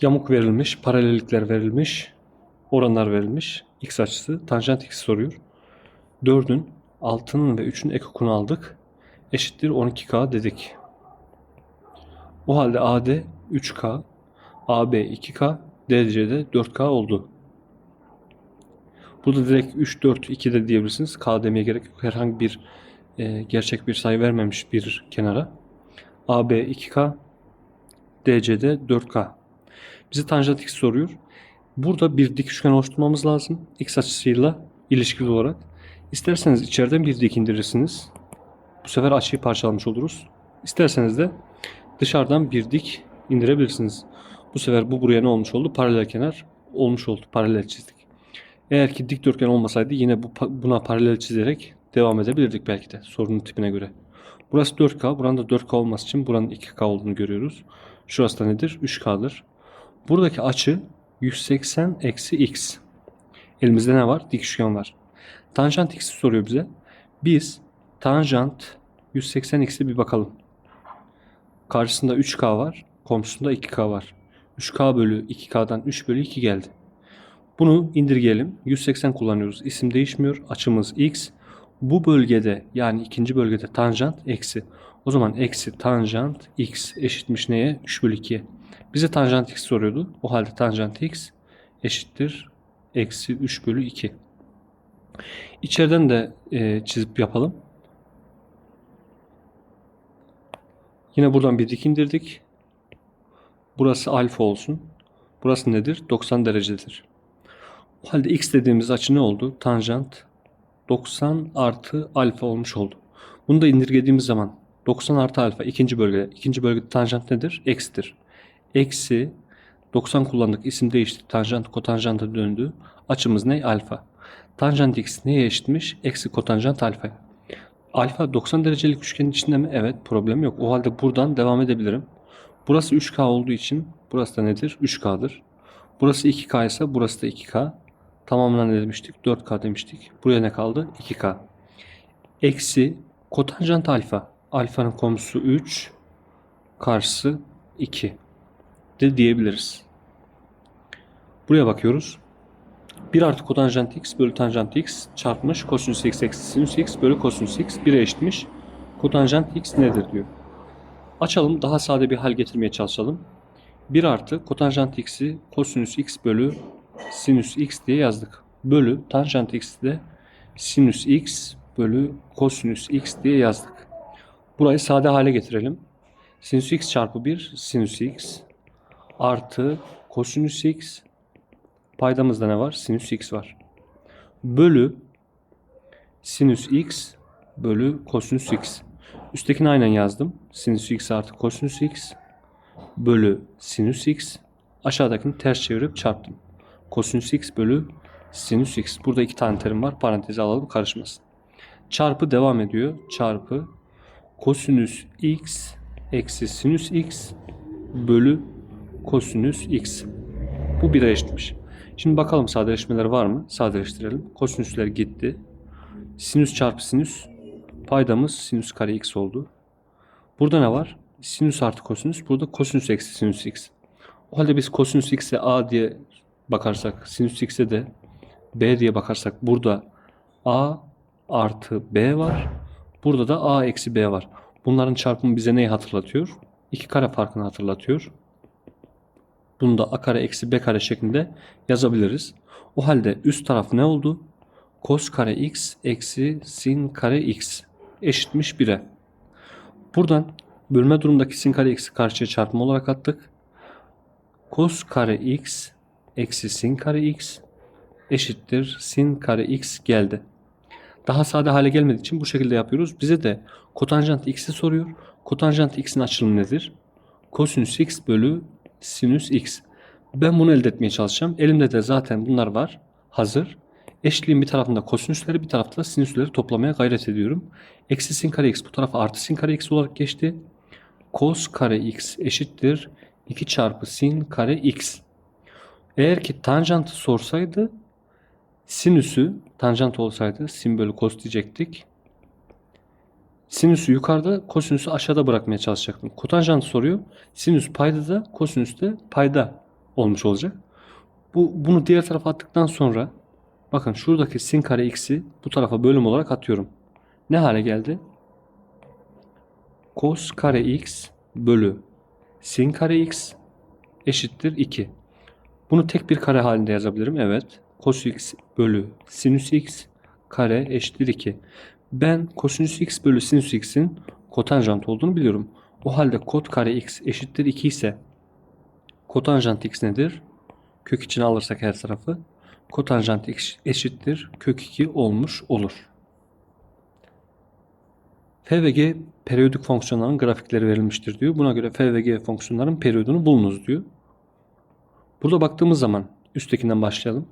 Yamuk verilmiş, paralellikler verilmiş, oranlar verilmiş. X açısı, tanjant x soruyor. 4'ün 6'nın ve 3'ün ekokunu aldık. Eşittir 12K dedik. O halde AD 3K, AB 2K, DC'de 4K oldu. Burada direkt 3, 4, 2 de diyebilirsiniz. K demeye gerek yok. Herhangi bir e, gerçek bir sayı vermemiş bir kenara. AB 2K, DC'de 4K. Bize tanjant x soruyor. Burada bir dik üçgen oluşturmamız lazım. X açısıyla ilişkili olarak. İsterseniz içeriden bir dik indirirsiniz. Bu sefer açıyı parçalamış oluruz. İsterseniz de dışarıdan bir dik indirebilirsiniz. Bu sefer bu buraya ne olmuş oldu? Paralel kenar olmuş oldu. Paralel çizdik. Eğer ki dikdörtgen olmasaydı yine bu buna paralel çizerek devam edebilirdik belki de sorunun tipine göre. Burası 4K. Buranın da 4K olması için buranın 2K olduğunu görüyoruz. Şurası da nedir? 3K'dır. Buradaki açı 180 eksi x. Elimizde ne var? Dik üçgen var. Tanjant x'i soruyor bize. Biz tanjant 180 x'e bir bakalım. Karşısında 3K var. Komşusunda 2K var. 3K bölü 2K'dan 3 bölü 2 geldi. Bunu indirgeyelim. 180 kullanıyoruz. İsim değişmiyor. Açımız x. Bu bölgede yani ikinci bölgede tanjant eksi. O zaman eksi tanjant x eşitmiş neye? 3 bölü 2'ye. Bize tanjant x soruyordu. O halde tanjant x eşittir eksi 3 bölü 2. İçeriden de e, çizip yapalım. Yine buradan bir dik indirdik. Burası alfa olsun. Burası nedir? 90 derecedir. O halde x dediğimiz açı ne oldu? Tanjant 90 artı alfa olmuş oldu. Bunu da indirgediğimiz zaman 90 artı alfa ikinci bölgede. ikinci bölgede tanjant nedir? Eksidir. Eksi 90 kullandık. isim değişti. Tanjant kotanjanta döndü. Açımız ne? Alfa. Tanjant x neye eşitmiş? Eksi kotanjant alfa. Alfa 90 derecelik üçgenin içinde mi? Evet. Problem yok. O halde buradan devam edebilirim. Burası 3K olduğu için burası da nedir? 3K'dır. Burası 2K ise burası da 2K. Tamamına ne demiştik? 4K demiştik. Buraya ne kaldı? 2K. Eksi kotanjant alfa. Alfanın komşusu 3. Karşısı 2. De diyebiliriz. Buraya bakıyoruz. 1 artı kotanjant x bölü tanjant x çarpmış kosinüs x eksi sinüs x bölü kosinüs x 1'e eşitmiş. Kotanjant x nedir diyor. Açalım daha sade bir hal getirmeye çalışalım. 1 artı kotanjant x'i kosinüs x bölü sinüs x diye yazdık. Bölü tanjant x de sinüs x bölü kosinüs x diye yazdık. Burayı sade hale getirelim. Sinüs x çarpı 1 sinüs x artı kosinüs x paydamızda ne var? Sinüs x var. Bölü sinüs x bölü kosinüs x. Üsttekini aynen yazdım. Sinüs x artı kosinüs x bölü sinüs x. Aşağıdakini ters çevirip çarptım. Kosinüs x bölü sinüs x. Burada iki tane terim var. Parantezi alalım karışmasın. Çarpı devam ediyor. Çarpı kosinüs x eksi sinüs x bölü kosinüs x. Bu 1'e eşitmiş. Şimdi bakalım sadeleşmeler var mı? Sadeleştirelim. Kosinüsler gitti. Sinüs çarpı sinüs. Paydamız sinüs kare x oldu. Burada ne var? Sinüs artı kosinüs. Burada kosinüs eksi sinüs x. O halde biz kosinüs x'e a diye bakarsak, sinüs x'e de b diye bakarsak burada a artı b var. Burada da a eksi b var. Bunların çarpımı bize neyi hatırlatıyor? İki kare farkını hatırlatıyor. Bunu da a kare eksi b kare şeklinde yazabiliriz. O halde üst taraf ne oldu? Kos kare x eksi sin kare x eşitmiş 1'e. Buradan bölme durumdaki sin kare x'i karşıya çarpma olarak attık. Kos kare x eksi sin kare x eşittir sin kare x geldi. Daha sade hale gelmediği için bu şekilde yapıyoruz. Bize de kotanjant x'i soruyor. Kotanjant x'in açılımı nedir? Kosinüs x bölü sinüs x. Ben bunu elde etmeye çalışacağım. Elimde de zaten bunlar var. Hazır. Eşliğin bir tarafında kosinüsleri bir tarafta da sinüsleri toplamaya gayret ediyorum. Eksi sin kare x bu tarafa artı sin kare x olarak geçti. Kos kare x eşittir 2 çarpı sin kare x. Eğer ki tanjantı sorsaydı sinüsü tanjant olsaydı sin bölü kos diyecektik. Sinüsü yukarıda, kosinüsü aşağıda bırakmaya çalışacaktım. Kotanjant soruyor. Sinüs payda da, kosinüs de payda olmuş olacak. Bu bunu diğer tarafa attıktan sonra bakın şuradaki sin kare x'i bu tarafa bölüm olarak atıyorum. Ne hale geldi? Cos kare x bölü sin kare x eşittir 2. Bunu tek bir kare halinde yazabilirim. Evet. Cos x bölü sinüs x kare eşittir 2. Ben kosinüs x bölü sinüs x'in kotanjant olduğunu biliyorum. O halde kot kare x eşittir 2 ise kotanjant x nedir? Kök içine alırsak her tarafı kotanjant x eşittir kök 2 olmuş olur. F ve G periyodik fonksiyonların grafikleri verilmiştir diyor. Buna göre F ve G fonksiyonların periyodunu bulunuz diyor. Burada baktığımız zaman üsttekinden başlayalım.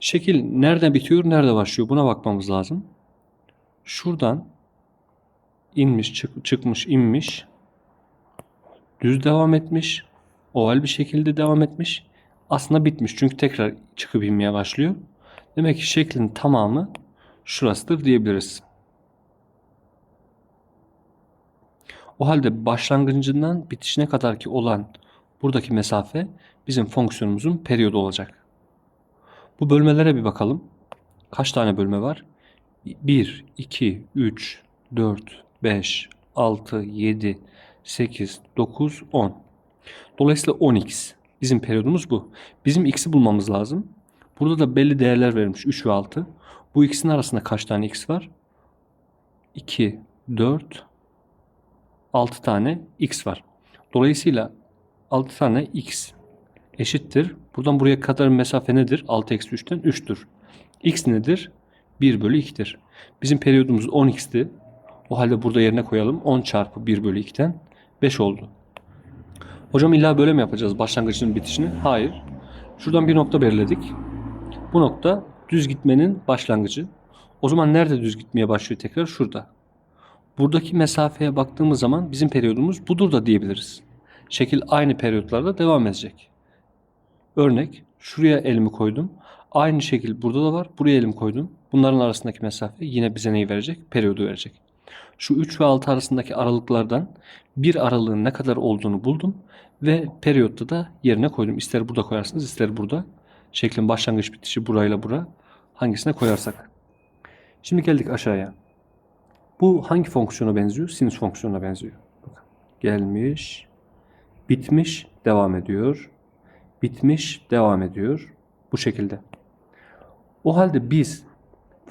Şekil nerede bitiyor, nerede başlıyor buna bakmamız lazım. Şuradan inmiş, çık- çıkmış, inmiş. Düz devam etmiş. Oval bir şekilde devam etmiş. Aslında bitmiş çünkü tekrar çıkıp inmeye başlıyor. Demek ki şeklin tamamı şurasıdır diyebiliriz. O halde başlangıcından bitişine kadar ki olan buradaki mesafe bizim fonksiyonumuzun periyodu olacak. Bu bölmelere bir bakalım. Kaç tane bölme var? 1, 2, 3, 4, 5, 6, 7, 8, 9, 10. Dolayısıyla 10x. Bizim periyodumuz bu. Bizim x'i bulmamız lazım. Burada da belli değerler verilmiş. 3 ve 6. Bu ikisinin arasında kaç tane x var? 2, 4, 6 tane x var. Dolayısıyla 6 tane x eşittir. Buradan buraya kadar mesafe nedir? 6 eksi 3'ten 3'tür. x nedir? 1 bölü 2'dir. Bizim periyodumuz 10x'ti. O halde burada yerine koyalım. 10 çarpı 1 bölü 2'den 5 oldu. Hocam illa böyle mi yapacağız başlangıcının bitişini? Hayır. Şuradan bir nokta belirledik. Bu nokta düz gitmenin başlangıcı. O zaman nerede düz gitmeye başlıyor tekrar? Şurada. Buradaki mesafeye baktığımız zaman bizim periyodumuz budur da diyebiliriz. Şekil aynı periyotlarda devam edecek. Örnek şuraya elimi koydum. Aynı şekil burada da var. Buraya elimi koydum. Bunların arasındaki mesafe yine bize neyi verecek? Periyodu verecek. Şu 3 ve 6 arasındaki aralıklardan bir aralığın ne kadar olduğunu buldum ve periyotta da yerine koydum. İster burada koyarsınız, ister burada. Şeklin başlangıç bitişi burayla bura. Hangisine koyarsak. Şimdi geldik aşağıya. Bu hangi fonksiyona benziyor? Sinüs fonksiyonuna benziyor. Gelmiş, bitmiş, devam ediyor. Bitmiş, devam ediyor. Bu şekilde. O halde biz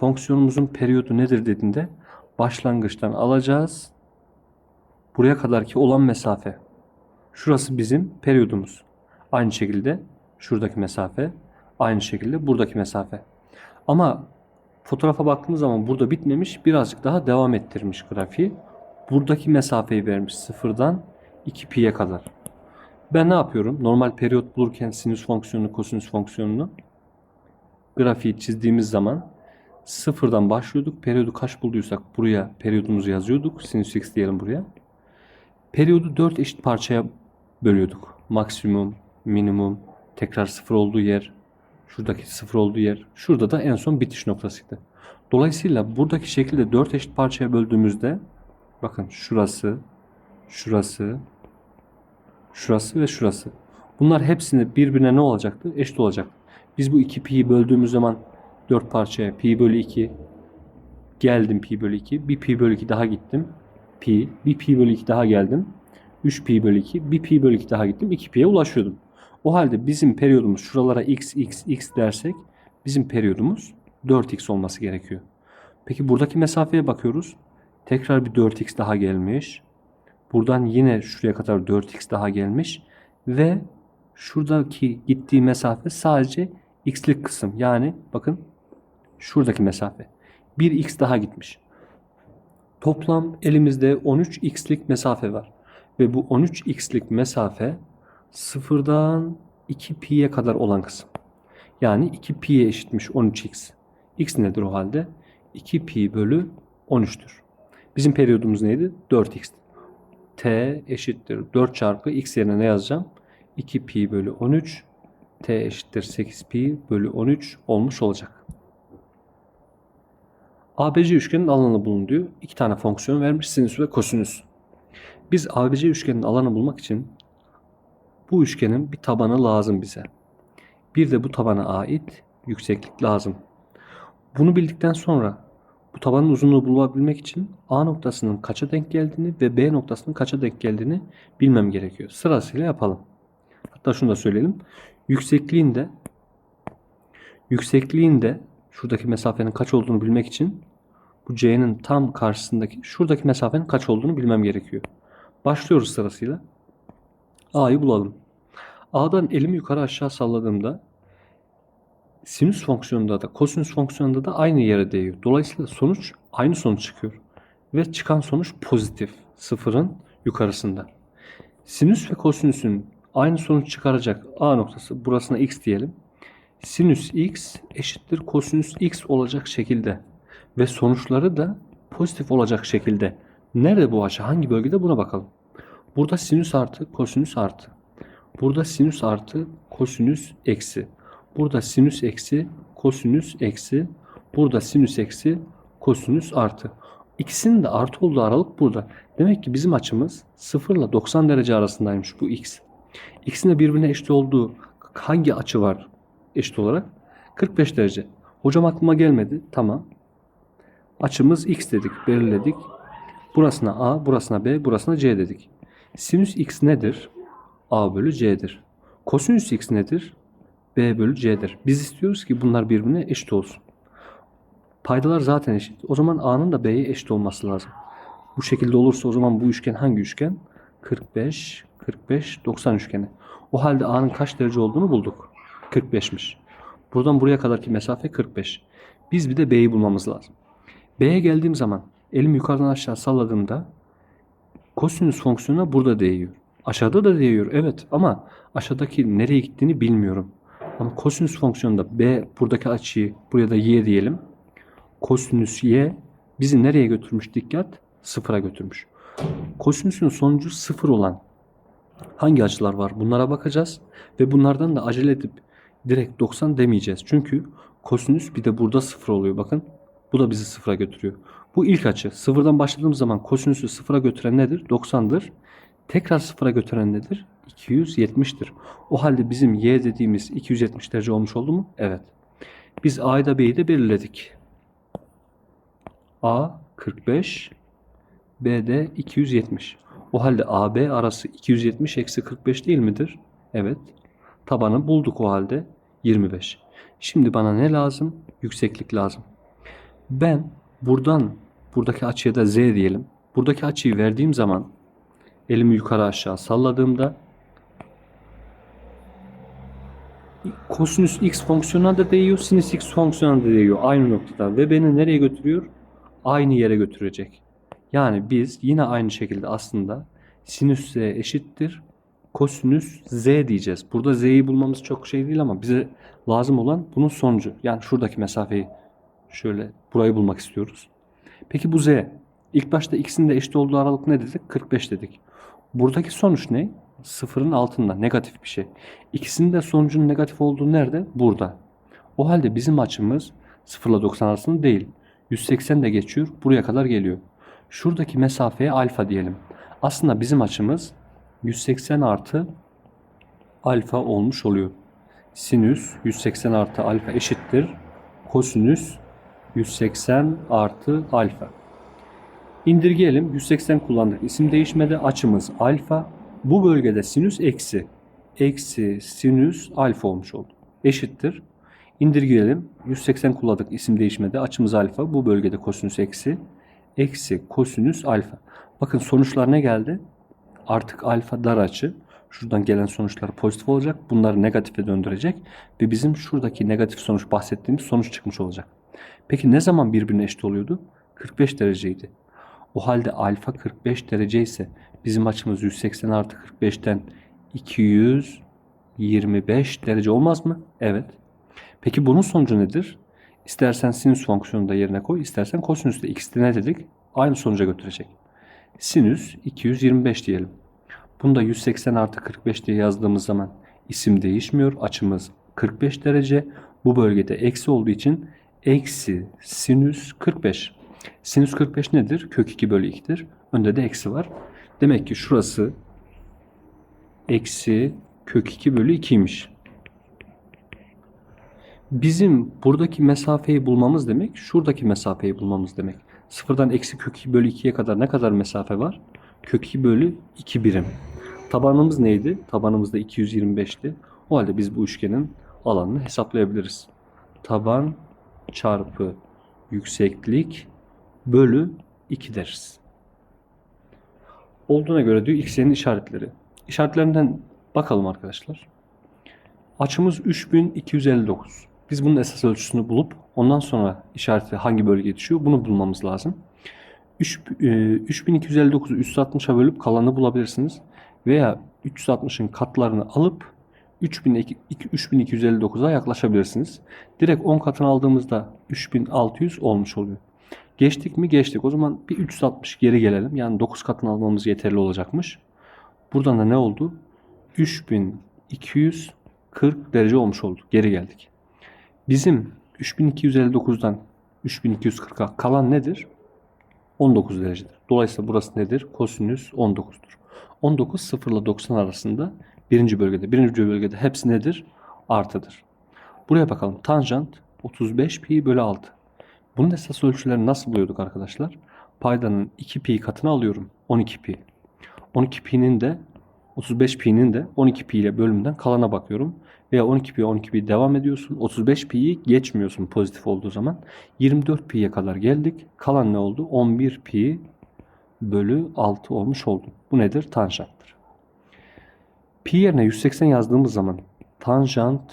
fonksiyonumuzun periyodu nedir dediğinde başlangıçtan alacağız. Buraya kadarki olan mesafe. Şurası bizim periyodumuz. Aynı şekilde şuradaki mesafe, aynı şekilde buradaki mesafe. Ama fotoğrafa baktığımız zaman burada bitmemiş, birazcık daha devam ettirmiş grafiği. Buradaki mesafeyi vermiş sıfırdan 2 pi'ye kadar. Ben ne yapıyorum? Normal periyot bulurken sinüs fonksiyonunu, kosinüs fonksiyonunu grafiği çizdiğimiz zaman sıfırdan başlıyorduk. Periyodu kaç bulduysak buraya periyodumuzu yazıyorduk. Sinüs x diyelim buraya. Periyodu 4 eşit parçaya bölüyorduk. Maksimum, minimum, tekrar sıfır olduğu yer, şuradaki sıfır olduğu yer. Şurada da en son bitiş noktasıydı. Dolayısıyla buradaki şekilde 4 eşit parçaya böldüğümüzde bakın şurası, şurası, şurası ve şurası. Bunlar hepsini birbirine ne olacaktı? Eşit olacak. Biz bu iki pi'yi böldüğümüz zaman 4 parçaya pi bölü 2 geldim pi bölü 2. Bir pi bölü 2 daha gittim. Pi. Bir pi bölü 2 daha geldim. 3 pi bölü 2. Bir pi bölü 2 daha gittim. 2 pi'ye ulaşıyordum. O halde bizim periyodumuz şuralara x, x, x dersek bizim periyodumuz 4x olması gerekiyor. Peki buradaki mesafeye bakıyoruz. Tekrar bir 4x daha gelmiş. Buradan yine şuraya kadar 4x daha gelmiş. Ve şuradaki gittiği mesafe sadece x'lik kısım. Yani bakın şuradaki mesafe. 1x daha gitmiş. Toplam elimizde 13x'lik mesafe var. Ve bu 13x'lik mesafe sıfırdan 2 pi'ye kadar olan kısım. Yani 2 pi'ye eşitmiş 13x. x nedir o halde? 2 pi bölü 13'tür. Bizim periyodumuz neydi? 4x. t eşittir 4 çarpı x yerine ne yazacağım? 2 pi bölü 13 t eşittir 8 pi bölü 13 olmuş olacak. ABC üçgenin alanı bulun diyor. İki tane fonksiyon vermiş sinüs ve kosinüs. Biz ABC üçgenin alanı bulmak için Bu üçgenin bir tabanı lazım bize. Bir de bu tabana ait yükseklik lazım. Bunu bildikten sonra bu tabanın uzunluğu bulabilmek için A noktasının kaça denk geldiğini ve B noktasının kaça denk geldiğini bilmem gerekiyor. Sırasıyla yapalım. Hatta şunu da söyleyelim. Yüksekliğinde yüksekliğinde şuradaki mesafenin kaç olduğunu bilmek için bu C'nin tam karşısındaki şuradaki mesafenin kaç olduğunu bilmem gerekiyor. Başlıyoruz sırasıyla. A'yı bulalım. A'dan elimi yukarı aşağı salladığımda sinüs fonksiyonunda da kosinüs fonksiyonunda da aynı yere değiyor. Dolayısıyla sonuç aynı sonuç çıkıyor. Ve çıkan sonuç pozitif. Sıfırın yukarısında. Sinüs ve kosinüsün aynı sonuç çıkaracak A noktası burasına x diyelim. Sinüs x eşittir kosinüs x olacak şekilde ve sonuçları da pozitif olacak şekilde. Nerede bu açı? Hangi bölgede? Buna bakalım. Burada sinüs artı kosinüs artı. Burada sinüs artı kosinüs eksi. Burada sinüs eksi kosinüs eksi. Burada sinüs eksi kosinüs artı. İkisinin de artı olduğu aralık burada. Demek ki bizim açımız 0 ile 90 derece arasındaymış bu x. İkisinin de birbirine eşit olduğu hangi açı var eşit olarak? 45 derece. Hocam aklıma gelmedi. Tamam. Açımız x dedik, belirledik. Burasına a, burasına b, burasına c dedik. Sinüs x nedir? a bölü c'dir. Kosinüs x nedir? b bölü c'dir. Biz istiyoruz ki bunlar birbirine eşit olsun. Paydalar zaten eşit. O zaman a'nın da b'ye eşit olması lazım. Bu şekilde olursa o zaman bu üçgen hangi üçgen? 45, 45, 90 üçgeni. O halde a'nın kaç derece olduğunu bulduk. 45'miş. Buradan buraya kadarki mesafe 45. Biz bir de b'yi bulmamız lazım. B'ye geldiğim zaman elim yukarıdan aşağı salladığımda kosinüs fonksiyonuna burada değiyor. Aşağıda da değiyor evet ama aşağıdaki nereye gittiğini bilmiyorum. Ama kosinüs fonksiyonunda B buradaki açıyı buraya da y diyelim. Kosinüs y bizi nereye götürmüş dikkat? Sıfıra götürmüş. Kosinüsün sonucu sıfır olan hangi açılar var? Bunlara bakacağız ve bunlardan da acele edip direkt 90 demeyeceğiz. Çünkü kosinüs bir de burada sıfır oluyor bakın. Bu da bizi sıfıra götürüyor. Bu ilk açı. Sıfırdan başladığımız zaman kosinüsü sıfıra götüren nedir? 90'dır. Tekrar sıfıra götüren nedir? 270'tir. O halde bizim y dediğimiz 270 derece olmuş oldu mu? Evet. Biz a'yı da b'yi de belirledik. a 45, b de 270. O halde AB arası 270 eksi 45 değil midir? Evet. Tabanı bulduk o halde 25. Şimdi bana ne lazım? Yükseklik lazım. Ben buradan buradaki açıya da z diyelim. Buradaki açıyı verdiğim zaman elimi yukarı aşağı salladığımda kosinüs x fonksiyonuna da değiyor, sinüs x fonksiyonuna da değiyor aynı noktada ve beni nereye götürüyor? Aynı yere götürecek. Yani biz yine aynı şekilde aslında sinüs z eşittir kosinüs z diyeceğiz. Burada z'yi bulmamız çok şey değil ama bize lazım olan bunun sonucu. Yani şuradaki mesafeyi şöyle burayı bulmak istiyoruz. Peki bu z ilk başta x'in de eşit olduğu aralık ne dedik? 45 dedik. Buradaki sonuç ne? Sıfırın altında negatif bir şey. İkisinin de sonucun negatif olduğu nerede? Burada. O halde bizim açımız 0 ile 90 arasında değil. 180 de geçiyor. Buraya kadar geliyor. Şuradaki mesafeye alfa diyelim. Aslında bizim açımız 180 artı alfa olmuş oluyor. Sinüs 180 artı alfa eşittir. Kosinüs 180 artı alfa. İndirgeyelim. 180 kullandık. İsim değişmedi. Açımız alfa. Bu bölgede sinüs eksi. Eksi sinüs alfa olmuş oldu. Eşittir. İndirgeyelim. 180 kullandık. İsim değişmedi. Açımız alfa. Bu bölgede kosinüs eksi. Eksi kosinüs alfa. Bakın sonuçlar ne geldi? Artık alfa dar açı. Şuradan gelen sonuçlar pozitif olacak. Bunları negatife döndürecek. Ve bizim şuradaki negatif sonuç bahsettiğimiz sonuç çıkmış olacak. Peki ne zaman birbirine eşit oluyordu? 45 dereceydi. O halde alfa 45 derece ise bizim açımız 180 artı 45'ten 225 derece olmaz mı? Evet. Peki bunun sonucu nedir? İstersen sinüs fonksiyonunu da yerine koy, istersen kosinüs de ikisi de ne dedik? Aynı sonuca götürecek. Sinüs 225 diyelim. Bunda 180 artı 45 diye yazdığımız zaman isim değişmiyor. Açımız 45 derece. Bu bölgede eksi olduğu için eksi sinüs 45. Sinüs 45 nedir? Kök 2 bölü 2'dir. Önde de eksi var. Demek ki şurası eksi kök 2 bölü 2'ymiş. Bizim buradaki mesafeyi bulmamız demek, şuradaki mesafeyi bulmamız demek. Sıfırdan eksi kök 2 bölü 2'ye kadar ne kadar mesafe var? Kök 2 bölü 2 birim. Tabanımız neydi? Tabanımız da 225'ti. O halde biz bu üçgenin alanını hesaplayabiliriz. Taban çarpı yükseklik bölü 2 deriz. Olduğuna göre diyor x'in işaretleri. İşaretlerinden bakalım arkadaşlar. Açımız 3259. Biz bunun esas ölçüsünü bulup ondan sonra işareti hangi bölgeye düşüyor bunu bulmamız lazım. Üç- e, 3259'u 360'a bölüp kalanı bulabilirsiniz. Veya 360'ın katlarını alıp 3002 3259'a yaklaşabilirsiniz. Direkt 10 katını aldığımızda 3600 olmuş oluyor. Geçtik mi? Geçtik. O zaman bir 360 geri gelelim. Yani 9 katını almamız yeterli olacakmış. Buradan da ne oldu? 3240 derece olmuş oldu. Geri geldik. Bizim 3259'dan 3240'a kalan nedir? 19 derecedir. Dolayısıyla burası nedir? Kosinüs 19'dur. 19 0 ile 90 arasında birinci bölgede. Birinci bölgede hepsi nedir? Artıdır. Buraya bakalım. Tanjant 35 pi bölü 6. Bunun esas ölçülerini nasıl buluyorduk arkadaşlar? Paydanın 2 pi katını alıyorum. 12 pi. 12 pi'nin de 35 pi'nin de 12 pi ile bölümünden kalana bakıyorum. Veya 12 pi 12 pi devam ediyorsun. 35 pi'yi geçmiyorsun pozitif olduğu zaman. 24 pi'ye kadar geldik. Kalan ne oldu? 11 pi bölü 6 olmuş oldu. Bu nedir? Tanjanttır. Pi yerine 180 yazdığımız zaman tanjant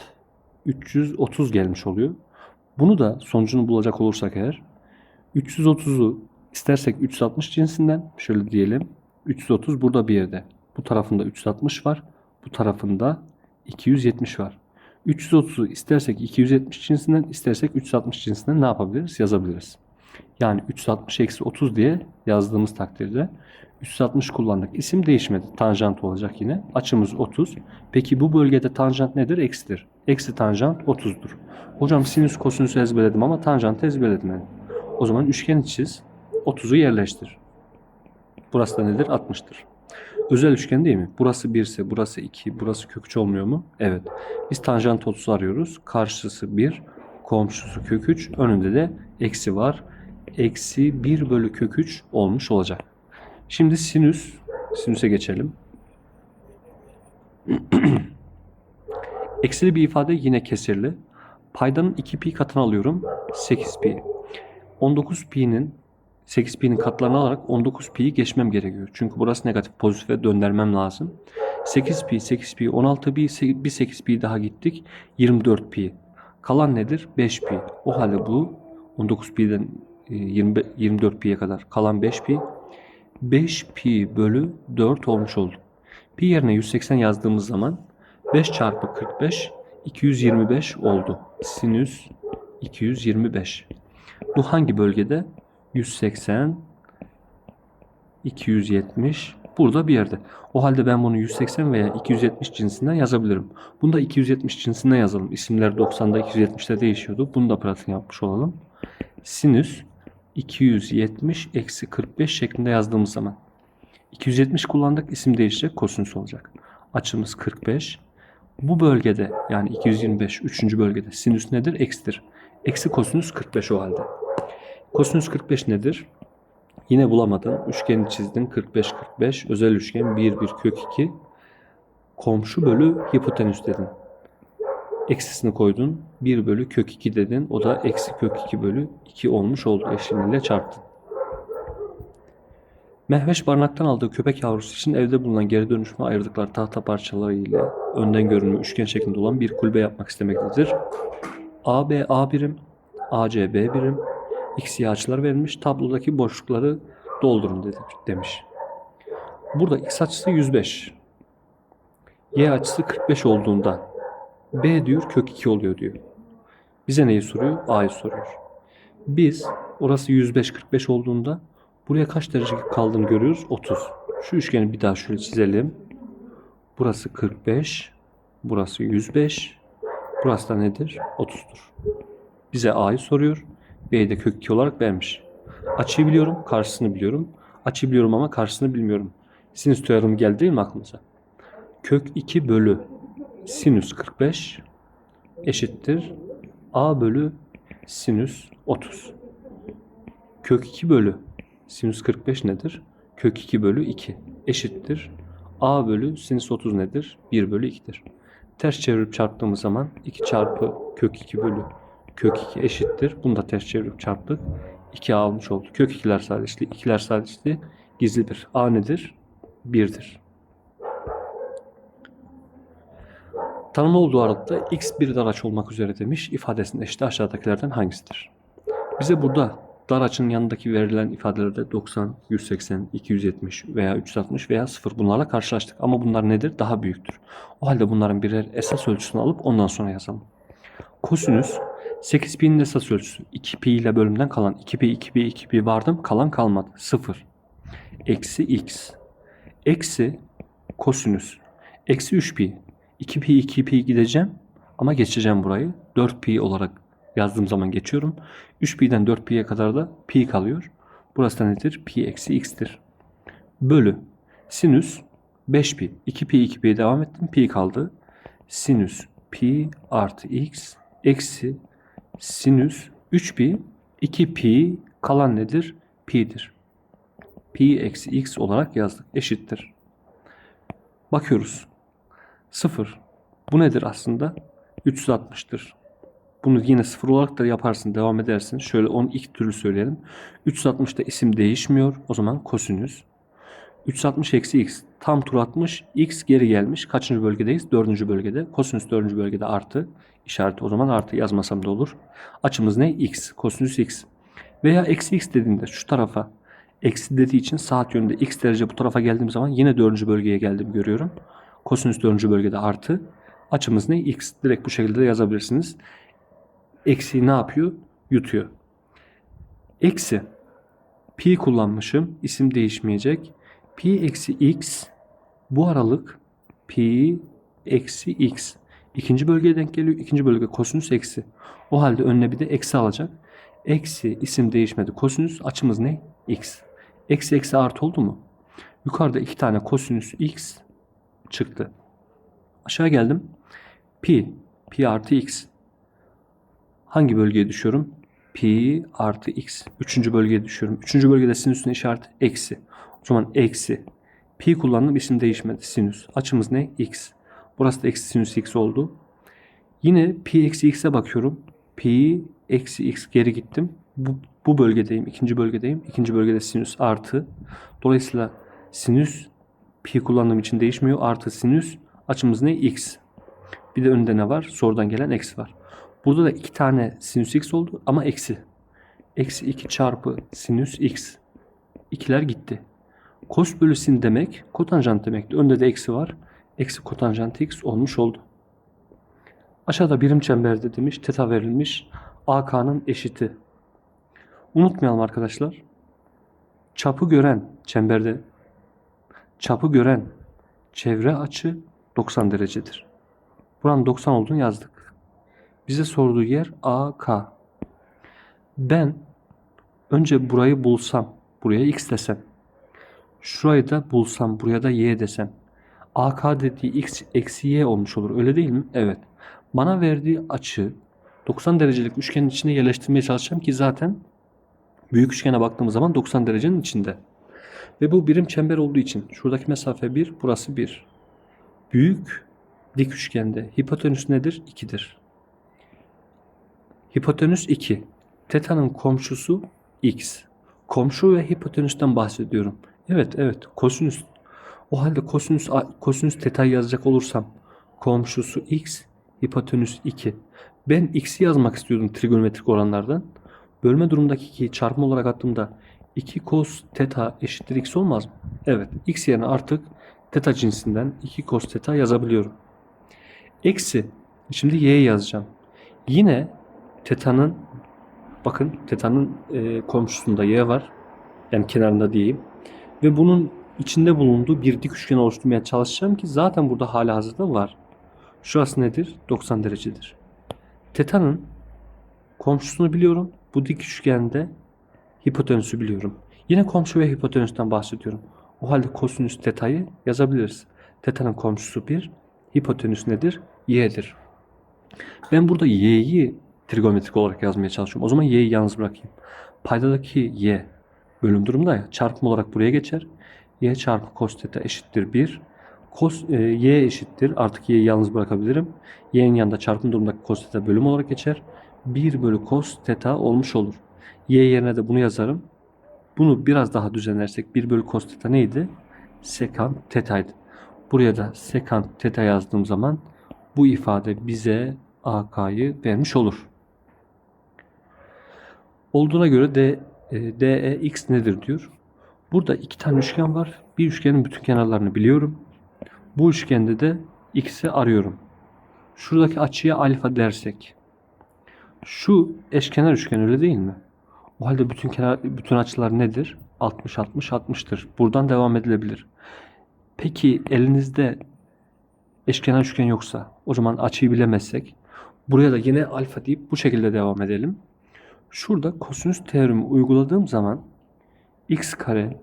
330 gelmiş oluyor. Bunu da sonucunu bulacak olursak eğer 330'u istersek 360 cinsinden şöyle diyelim. 330 burada bir yerde. Bu tarafında 360 var. Bu tarafında 270 var. 330'u istersek 270 cinsinden, istersek 360 cinsinden ne yapabiliriz? Yazabiliriz. Yani 360 eksi 30 diye yazdığımız takdirde 360 kullandık. İsim değişmedi. Tanjant olacak yine. Açımız 30. Peki bu bölgede tanjant nedir? Eksidir. Eksi tanjant 30'dur. Hocam sinüs kosinüsü ezberledim ama tanjantı ezberledim. O zaman üçgen çiz. 30'u yerleştir. Burası da nedir? 60'tır. Özel üçgen değil mi? Burası 1 ise burası 2, burası kök 3 olmuyor mu? Evet. Biz tanjant 30'u arıyoruz. Karşısı 1, komşusu kök 3, önünde de eksi var. Eksi 1 bölü kök 3 olmuş olacak. Şimdi sinüs, sinüse geçelim. Eksili bir ifade yine kesirli. Paydanın 2 pi katını alıyorum. 8 pi. 19 pi'nin 8 pi'nin katlarını alarak 19 pi'yi geçmem gerekiyor. Çünkü burası negatif pozitife döndürmem lazım. 8 pi, 8 pi, 16 pi, se- bir 8 pi daha gittik. 24 pi. Kalan nedir? 5 pi. O halde bu 19 pi'den e, 20, 24 pi'ye kadar kalan 5 pi. 5 pi bölü 4 olmuş oldu. Pi yerine 180 yazdığımız zaman 5 çarpı 45 225 oldu. Sinüs 225. Bu hangi bölgede? 180 270 burada bir yerde. O halde ben bunu 180 veya 270 cinsinden yazabilirim. Bunu da 270 cinsinden yazalım. İsimler 90'da 270'te değişiyordu. Bunu da pratik yapmış olalım. Sinüs 270 eksi 45 şeklinde yazdığımız zaman 270 kullandık isim değişecek kosinüs olacak. Açımız 45. Bu bölgede yani 225 3. bölgede sinüs nedir? Eksidir. Eksi kosinüs 45 o halde. Kosinüs 45 nedir? Yine bulamadın. Üçgeni çizdin. 45 45 özel üçgen 1 1 kök 2 komşu bölü hipotenüs dedin. Eksisini koydun. 1 bölü kök 2 dedin. O da eksi kök 2 bölü 2 olmuş oldu. Eşleniyle çarptın. Mehveş barınaktan aldığı köpek yavrusu için evde bulunan geri dönüşüme ayırdıkları tahta parçaları ile önden görünümü üçgen şeklinde olan bir kulübe yapmak istemektedir. AB A birim, AC B birim, X Y açılar verilmiş. Tablodaki boşlukları doldurun dedi, demiş. Burada X açısı 105. Y açısı 45 olduğunda B diyor kök 2 oluyor diyor. Bize neyi soruyor? A'yı soruyor. Biz orası 105-45 olduğunda buraya kaç derece kaldığını görüyoruz? 30. Şu üçgeni bir daha şöyle çizelim. Burası 45. Burası 105. Burası da nedir? 30'dur. Bize A'yı soruyor. B'yi de kök 2 olarak vermiş. Açıyı biliyorum, karşısını biliyorum. Açıyı biliyorum ama karşısını bilmiyorum. Sinüs teoremi geldi değil mi aklınıza? Kök 2 bölü sinüs 45 eşittir a bölü sinüs 30. Kök 2 bölü sinüs 45 nedir? Kök 2 bölü 2 eşittir. a bölü sinüs 30 nedir? 1 bölü 2'dir. Ters çevirip çarptığımız zaman 2 çarpı kök 2 bölü kök 2 eşittir. Bunu da ters çevirip çarptık. 2 almış olduk. Kök 2'ler sadeleşti. 2'ler sadeleşti. Gizlidir. A nedir? 1'dir. Tanımlı olduğu aralıkta x bir dar açı olmak üzere demiş. İfadesinin eşiti aşağıdakilerden hangisidir? Bize burada dar açının yanındaki verilen ifadelerde 90, 180, 270 veya 360 veya 0 bunlarla karşılaştık. Ama bunlar nedir? Daha büyüktür. O halde bunların birer esas ölçüsünü alıp ondan sonra yazalım. Kosinüs 8 pi'nin esas ölçüsü. 2 pi ile bölümden kalan. 2 pi 2 pi 2 pi vardım. Kalan kalmadı. 0 eksi x. Eksi kosinüs. Eksi 3 pi 2 pi 2 pi gideceğim ama geçeceğim burayı. 4 pi olarak yazdığım zaman geçiyorum. 3 pi'den 4 pi'ye kadar da pi kalıyor. Burası da nedir? Pi eksi x'tir. Bölü. Sinüs 5 pi 2 pi 2 pi devam ettim. Pi kaldı. Sinüs pi artı x eksi sinüs 3 pi 2 pi kalan nedir? Pi'dir. Pi eksi x olarak yazdık. Eşittir. Bakıyoruz. 0. Bu nedir aslında? 360'tır. Bunu yine 0 olarak da yaparsın. Devam edersin. Şöyle onu ilk türlü söyleyelim. 360'da isim değişmiyor. O zaman kosinüs. 360 eksi x tam tur atmış. X geri gelmiş. Kaçıncı bölgedeyiz? Dördüncü bölgede. Kosinüs dördüncü bölgede artı. işareti o zaman artı yazmasam da olur. Açımız ne? X. Kosinüs x. Veya eksi x dediğimde şu tarafa eksi dediği için saat yönünde x derece bu tarafa geldiğim zaman yine dördüncü bölgeye geldim görüyorum. Kosinüs dördüncü bölgede artı. Açımız ne? X. Direkt bu şekilde de yazabilirsiniz. Eksi ne yapıyor? Yutuyor. Eksi. Pi kullanmışım. İsim değişmeyecek. Pi eksi x bu aralık pi eksi x. İkinci bölgeye denk geliyor. İkinci bölge kosinüs eksi. O halde önüne bir de eksi alacak. Eksi isim değişmedi. Kosinüs açımız ne? X. Eksi eksi artı oldu mu? Yukarıda iki tane kosinüs x çıktı. Aşağı geldim. Pi. Pi artı x. Hangi bölgeye düşüyorum? Pi artı x. Üçüncü bölgeye düşüyorum. Üçüncü bölgede sinüsün işareti eksi. O zaman eksi. Pi kullandım isim değişmedi. Sinüs. Açımız ne? X. Burası da eksi sinüs x oldu. Yine pi eksi x'e bakıyorum. Pi eksi x geri gittim. Bu, bu bölgedeyim. ikinci bölgedeyim. İkinci bölgede sinüs artı. Dolayısıyla sinüs pi kullandığım için değişmiyor. Artı sinüs. Açımız ne? X. Bir de önünde ne var? Sorudan gelen eksi var. Burada da iki tane sinüs x oldu ama eksi. Eksi 2 çarpı sinüs x. İkiler gitti. Kos bölü sin demek kotanjant demekti. Önde de eksi var. Eksi kotanjant x olmuş oldu. Aşağıda birim çemberde demiş teta verilmiş. AK'nın eşiti. Unutmayalım arkadaşlar. Çapı gören çemberde çapı gören çevre açı 90 derecedir. Buranın 90 olduğunu yazdık. Bize sorduğu yer AK. Ben önce burayı bulsam, buraya x desem. Şurayı da bulsam, buraya da y desem. AK dediği x eksi y olmuş olur. Öyle değil mi? Evet. Bana verdiği açı 90 derecelik üçgenin içine yerleştirmeye çalışacağım ki zaten büyük üçgene baktığımız zaman 90 derecenin içinde. Ve bu birim çember olduğu için şuradaki mesafe 1, burası 1. Büyük dik üçgende hipotenüs nedir? 2'dir. Hipotenüs 2. Teta'nın komşusu x. Komşu ve hipotenüsten bahsediyorum. Evet evet kosinüs. O halde kosinüs, kosinüs teta'yı yazacak olursam komşusu x, hipotenüs 2. Ben x'i yazmak istiyordum trigonometrik oranlardan. Bölme durumdaki 2'yi çarpma olarak attığımda 2 cos teta eşittir x olmaz mı? Evet. x yerine artık teta cinsinden 2 cos teta yazabiliyorum. Eksi. Şimdi y yazacağım. Yine teta'nın bakın teta'nın e, komşusunda y var. Yani kenarında diyeyim. Ve bunun içinde bulunduğu bir dik üçgen oluşturmaya çalışacağım ki zaten burada hala hazırda var. Şurası nedir? 90 derecedir. Teta'nın komşusunu biliyorum. Bu dik üçgende hipotenüsü biliyorum. Yine komşu ve hipotenüsten bahsediyorum. O halde kosinüs teta'yı yazabiliriz. Teta'nın komşusu 1, hipotenüs nedir? y'dir. Ben burada y'yi trigonometrik olarak yazmaya çalışıyorum. O zaman y'yi yalnız bırakayım. Paydadaki y bölüm durumda ya çarpım olarak buraya geçer. y çarpı cos theta eşittir 1. Cos, e, y eşittir. Artık y'yi yalnız bırakabilirim. y'nin yanında çarpım durumundaki cos theta bölüm olarak geçer. 1 bölü cos theta olmuş olur. y yerine de bunu yazarım. Bunu biraz daha düzenlersek 1 bölü cos theta neydi? Sekant theta'ydı. Buraya da sekant theta yazdığım zaman bu ifade bize AK'yı vermiş olur. Olduğuna göre D, e, DEX nedir diyor. Burada iki tane üçgen var. Bir üçgenin bütün kenarlarını biliyorum. Bu üçgende de x'i arıyorum. Şuradaki açıya alfa dersek. Şu eşkenar üçgen öyle değil mi? O halde bütün kenar bütün açılar nedir? 60 60 60'tır. Buradan devam edilebilir. Peki elinizde eşkenar üçgen yoksa o zaman açıyı bilemezsek buraya da yine alfa deyip bu şekilde devam edelim. Şurada kosinüs teoremi uyguladığım zaman x kare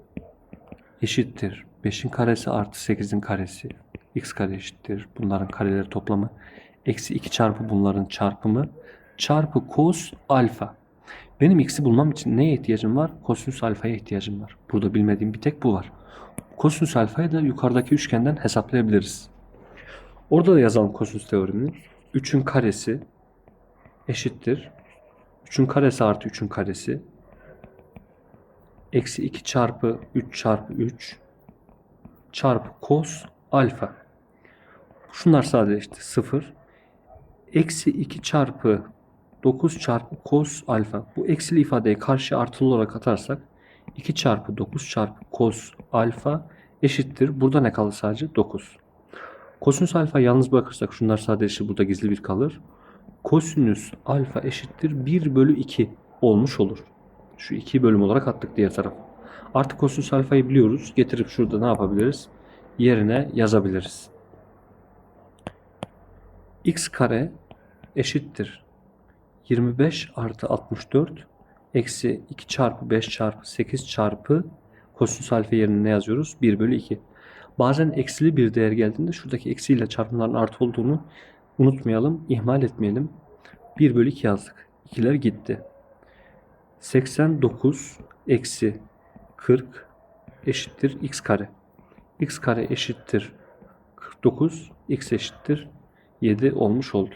eşittir 5'in karesi artı 8'in karesi x kare eşittir bunların kareleri toplamı eksi 2 çarpı bunların çarpımı çarpı cos alfa. Benim x'i bulmam için neye ihtiyacım var? Kosinüs alfaya ihtiyacım var. Burada bilmediğim bir tek bu var. Kosinüs alfayı da yukarıdaki üçgenden hesaplayabiliriz. Orada da yazalım kosinüs teoremini. 3'ün karesi eşittir. 3'ün karesi artı 3'ün karesi. Eksi 2 çarpı 3 çarpı 3 çarpı cos alfa. Şunlar sadeleşti. 0. Eksi 2 çarpı 9 çarpı cos alfa. Bu eksili ifadeyi karşı artılı olarak atarsak 2 çarpı 9 çarpı cos alfa eşittir. Burada ne kalır sadece? 9. Kosinüs alfa yalnız bırakırsak şunlar sadeleşir. Burada gizli bir kalır. Kosinüs alfa eşittir 1 bölü 2 olmuş olur. Şu 2 bölüm olarak attık diğer tarafa. Artık kosinüs alfayı biliyoruz. Getirip şurada ne yapabiliriz? Yerine yazabiliriz. x kare eşittir 25 artı 64 eksi 2 çarpı 5 çarpı 8 çarpı kosinüs alfa yerine ne yazıyoruz? 1 bölü 2. Bazen eksili bir değer geldiğinde şuradaki eksiyle çarpımların artı olduğunu unutmayalım, ihmal etmeyelim. 1 bölü 2 yazdık. İkiler gitti. 89 eksi 40 eşittir x kare. x kare eşittir 49, x eşittir 7 olmuş oldu.